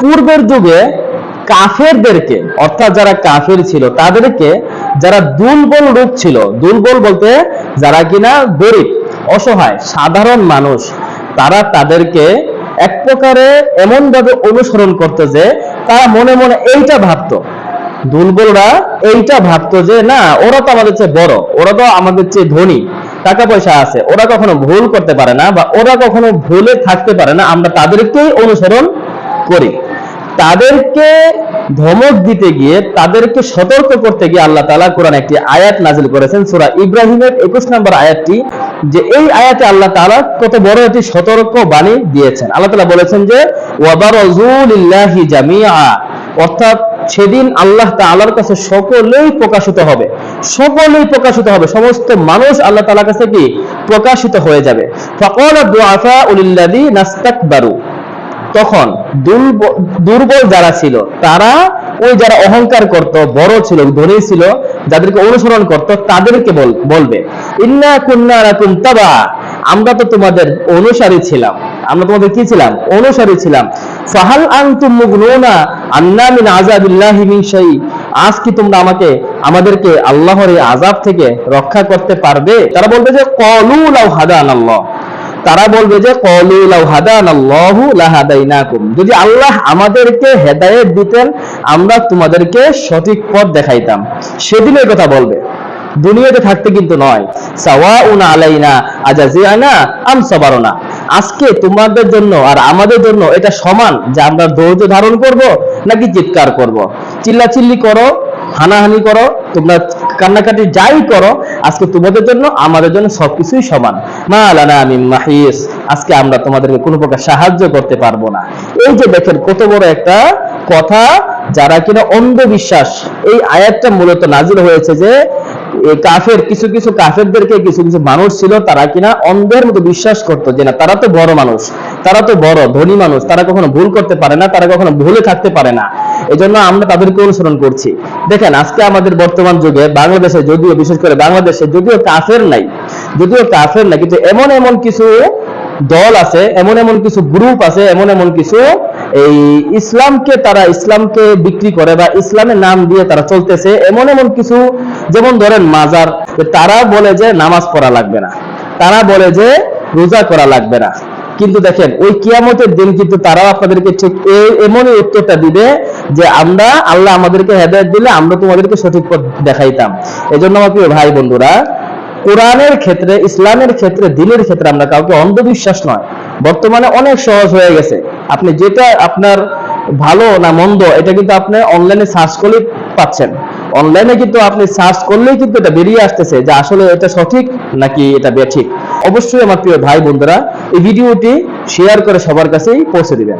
পূর্বের যুগে কাফেরদেরকে, অর্থাৎ যারা কাফের ছিল, তাদেরকে যারা দুর্বল রূপ ছিল, দুর্বল বলতে যারা কিনা গরিব, অসহায়, সাধারণ মানুষ, তারা তাদেরকে এক প্রকারে এমন ভাবে অনুসরণ করতো যে তারা মনে মনে এইটা ভাবতো। দুর্বলরা এইটা ভাবতো যে, না, ওরা তো আমাদের চেয়ে বড়, ওরা তো আমাদের চেয়ে ধনী, টাকা পয়সা আছে, ওরা কখনো ভুল করতে পারে না বা ওরা কখনো ভুলে থাকতে পারে না। আমরা তাদেরকেই অনুসরণ করি। তাদেরকে ধমক দিতে গিয়ে, তাদেরকে সতর্ক করতে গিয়ে আল্লাহ তাআলা কোরআন একটি আয়াত নাজিল করেছেন, সূরা ইব্রাহিমের 21 নম্বর আয়াতটি, যে এই আয়াতে আল্লাহ তাআলা কত বড় একটি সতর্ক বাণী দিয়েছেন। আল্লাহ তাআলা বলেছেন যে লিল্লাহি অর্থাৎ সেদিন আল্লাহ তাআলার কাছে সকলেই প্রকাশিত হবে। সকলেই প্রকাশিত হবে। সমস্ত মানুষ আল্লাহ তাআলার কাছে কি? প্রকাশিত হয়ে যাবে। ফাকালা দুআফা উলিল্লাযী নাস্তাকবারু তখন দুর্বল যারা ছিল, তারা ওই যারা অহংকার করত, বড় ছিল, ধনী ছিল, যাদেরকে অনুসরণ করত, তাদেরকে বলবে, ইন্না কুন্না লাকুম তাবা। আমরা তো তোমাদের অনুসারী ছিলাম। আমরা তোমাদের কি ছিলাম? অনুসারী ছিলাম। ফাহাল আনতুম মুগনুনা আন্না মিন আযাবিল্লাহি মিন শাই। আজ কি তোমরা আমাকে, আমাদেরকে আল্লাহর এই আযাব থেকে রক্ষা করতে পারবে? তারা বলবে যে, ক্বালু লাউ হাদানাল্লাহ। তারা বলবে যে যদি আল্লাহ আমাদেরকে হেদায়েত দিতেন, আমরা তোমাদেরকে সঠিক পথ দেখাইতাম। সেদিনের কথা বলবে। দুনিয়াতে থাকতে কিন্তু নয়। সাওয়াউন আলাইনা আজাজিয়ানা আম সাবারনা। আজকে তোমাদের জন্য আর আমাদের জন্য এটা সমান যে আমরা ধৈর্য ধারণ করব নাকি চিৎকার করব। চিল্লাচিল্লি করো হানাহানি করো, তোমরা কান্নাকাটি যাই করো, আজকে তোমাদের জন্য, আমাদের জন্য সবকিছুই সমান। মা আলানা আমি মাহিস, আজকে আমরা তোমাদেরকে কোনো প্রকার সাহায্য করতে পারব না। এই যে দেখেন, কত বড় একটা কথা যারা কিনা অন্ধবিশ্বাস, এই আয়াতটা মূলত নাজির হয়েছে যে কাফের, কিছু কিছু কাফেরদেরকে কিছু কিছু মানুষ ছিল, তারা কিনা অন্ধের মতো বিশ্বাস করতো যে না, তারা তো বড় মানুষ, তারা তো বড়, ধনী মানুষ, তারা কখনো ভুল করতে পারে না, তারা কখনো ভুলে থাকতে পারে না। এজন্য আমরা তাদেরকে অনুসরণ করছি। দেখেন, আজকে আমাদের বর্তমান যুগে বাংলাদেশে যদিও, বিশেষ করে বাংলাদেশে যদিও কাফের নাই, যদিও কাফের নাই, কিন্তু এমন এমন কিছু দল আছে, এমন এমন কিছু গ্রুপ আছে, এমন এমন কিছু এই ইসলামকে তারা ইসলামকে বিক্রি করে বা ইসলামের নাম দিয়ে তারা চলতেছে, এমন এমন কিছু, যেমন ধরেন মাজার তারা বলে যে নামাজ পড়া লাগবে না, তারা বলে যে রোজা করা লাগবে না। কিন্তু দেখেন, ওই কিয়ামতের দিন কিন্তু তারাও আপনাদেরকে ঠিক এমনই উত্তরটা দিবে যে আমরা, আল্লাহ আমাদেরকে হেদায়েত দিলে আমরা তোমাদেরকে সঠিক পথ দেখাইতাম। এজন্য আমার প্রিয় ভাই বন্ধুরা, কোরআনের ক্ষেত্রে, ইসলামের ক্ষেত্রে, দিনের ক্ষেত্রে আমরা কাউকে অন্ধবিশ্বাস নয়। বর্তমানে অনেক সহজ হয়ে গেছে। আপনি যেটা আপনার ভালো না মন্দ, এটা কিন্তু আপনি অনলাইনে সার্চ করলেই পাচ্ছেন। অনলাইনে কিন্তু আপনি সার্চ করলেই কিন্তু এটা বেরিয়ে আসতেছে যে আসলে এটা সঠিক নাকি এটা বেঠিক। অবশ্যই আমার প্রিয় ভাই বন্ধুরা এই ভিডিওটি শেয়ার করে সবার কাছেই পৌঁছে দিবেন।